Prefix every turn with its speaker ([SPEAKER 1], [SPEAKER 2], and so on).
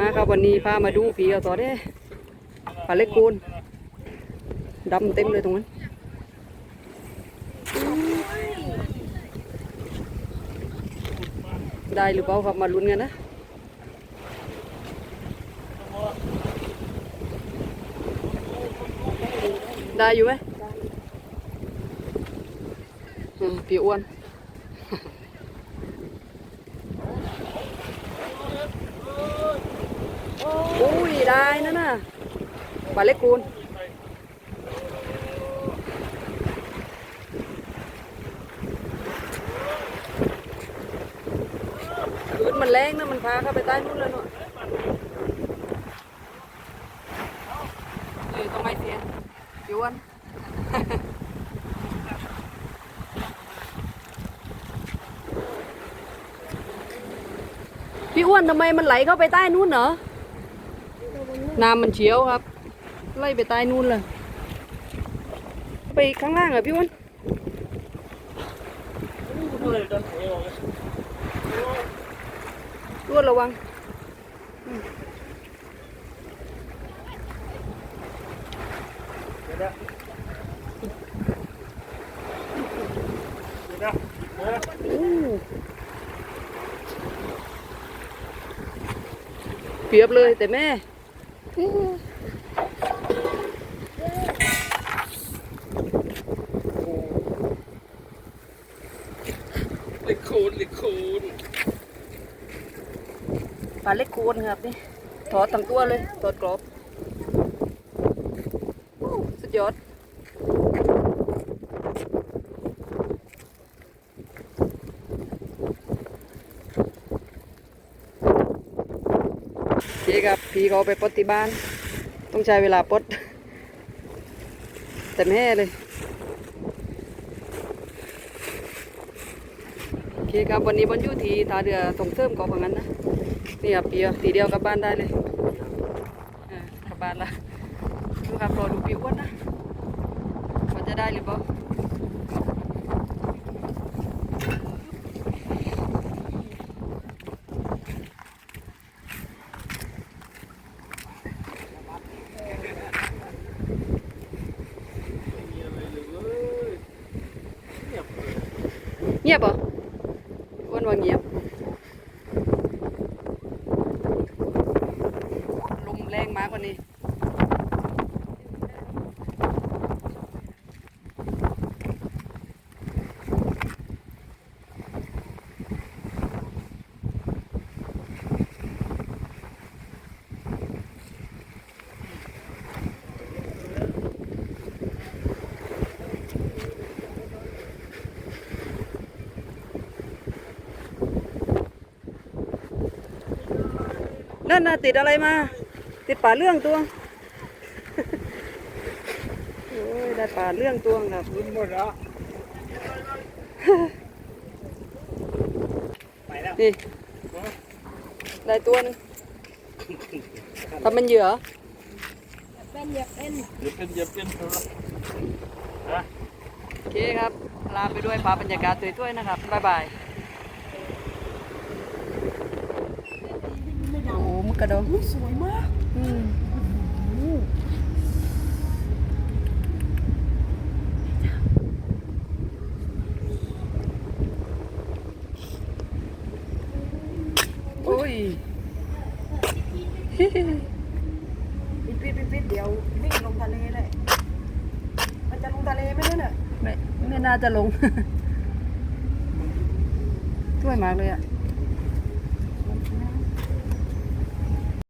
[SPEAKER 1] มาครับวันนี้พามาดูผีเอาต่อเด้ปลาเล็กคูนดำเต็มเลยตรงนั้นได้หรือเปล่าครับมาลุ้นกันนะได้อยู่ไหมอืมผีอ้วน ได้นะน่ะปลาเล็กคูนคืนมันแรงนะมันพาเข้าไปใต้นู้นเลยเนาะเออต้องไมเสียพี่อ้วนพี่อ้วนทำไมมันไหลเข้าไปใต้นู้นเหรอ น้ำมันเฉียวครับ ไล่ไปใต้นู่นเลย ไปข้างล่างเหรอพี่อ้นอ้วนระวังเปียบเลยแต่แม่
[SPEAKER 2] เล็กคูณเล็กคูณ
[SPEAKER 1] ปลาเล็กโคนครับนี่ถอดทั้งตัวเลยถอดกรอบโอ้สุดยอดโอเคครับ พี่เขาไปปดที่บ้าน ต้องใช้เวลาปดแต่แม่เลยโอเคครับวันนี้บนอยู่ที่ท่าเรือส่งเสริมเกาะพังงันนะนี่ครับเปียทีเดียวกับบ้านได้เลยอ่ากลับบ้านละดูครับรอดูปีอ้วนนะว่าจะได้หรือเปล่า งียบเหรออ้วนว่าเงียบลมแรงมากกว่านี้ นั่นน่ะติดอะไรมา ติดป่าเรื่องตัวโอ้ยได้ป่าเรื่องตัวครับ
[SPEAKER 2] รุ่นหมดแล้วไปแล้ว
[SPEAKER 1] นี่ได้ตัวหนึงทำเป็นเหยื่อ
[SPEAKER 3] เป็นอยากเป็น
[SPEAKER 2] เดี๋ยวเป็นเดี๋ยวเป็นเถอะฮะ
[SPEAKER 1] โอเคครับลาไปด้วยพาบรรยากาศสวยๆนะครับ บ๊ายบายโอ้โหมึ กกระดอง
[SPEAKER 3] สวยมาก
[SPEAKER 1] อืมโอ้ย
[SPEAKER 3] ปิดปิดปิดปิดเดี๋ยววิ่งลงทะเลเลยมันจะลงทะเลไหมเนี่ยน่ะ
[SPEAKER 1] ไม่ไม่น่าจะลง ช่วยมากเลยอะ